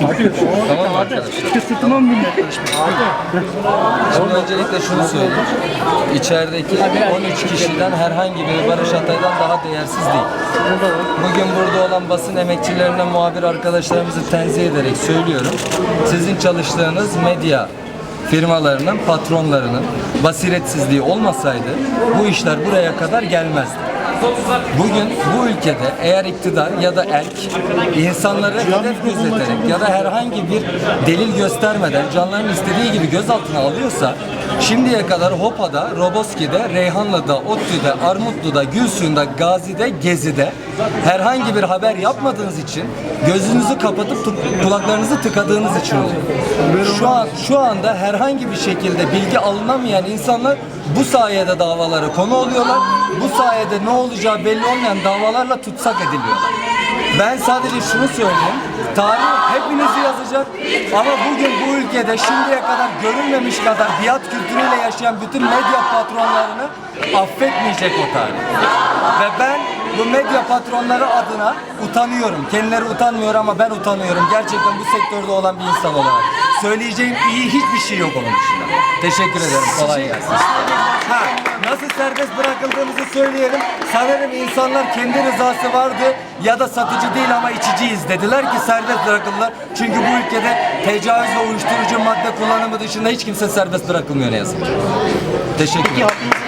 Tamam mı arkadaşlar? Kısıtma mı? Şimdi öncelikle şunu söyleyeyim. İçerideki 13 kişiden herhangi bir Barış Atay'dan daha değersiz değil. Bugün burada olan basın emekçilerine muhabir arkadaşlarımızı tenzih ederek söylüyorum. Sizin çalıştığınız medya firmalarının, patronlarının basiretsizliği olmasaydı bu işler buraya kadar gelmezdi. Bugün bu ülkede eğer iktidar ya da erk insanları hedef gözeterek ya da herhangi bir delil göstermeden canlarının istediği gibi gözaltına alıyorsa şimdiye kadar Hopa'da, Roboski'de, Reyhanlı'da, ODTÜ'de, Armutlu'da, Gülsuyu'nda, Gazi'de, Gezi'de herhangi bir haber yapmadığınız için gözünüzü kapatıp kulaklarınızı tıkadığınız için oluyor. Şu an şu anda herhangi bir şekilde bilgi alınamayan insanlar bu sayede davalara konu oluyorlar. Bu sayede ne olacağı belli olmayan davalarla tutsak ediliyorlar. Ben sadece şunu söyleyeyim. Tarih hepinizi yazacak ama bugün bu ülkede şimdiye kadar görülmemiş kadar biat kültürüyle yaşayan bütün medya patronlarını affetmeyecek o tarih. Ve ben bu medya patronları adına utanıyorum. Kendileri utanmıyor ama ben utanıyorum. Gerçekten bu sektörde olan bir insan olarak. Söyleyeceğim iyi hiçbir şey yok onun dışında. Teşekkür ederim. Kolay gelsin. Ha, nasıl serbest bırakıldığımızı söyleyelim. Sanırım insanlar kendi rızası vardı ya da satıcı değil ama içiciyiz dediler ki serbest bırakıldılar. Çünkü bu ülkede tecavüz ve uyuşturucu madde kullanımı dışında hiç kimse serbest bırakılmıyor ne yazık ki. Teşekkür ederim.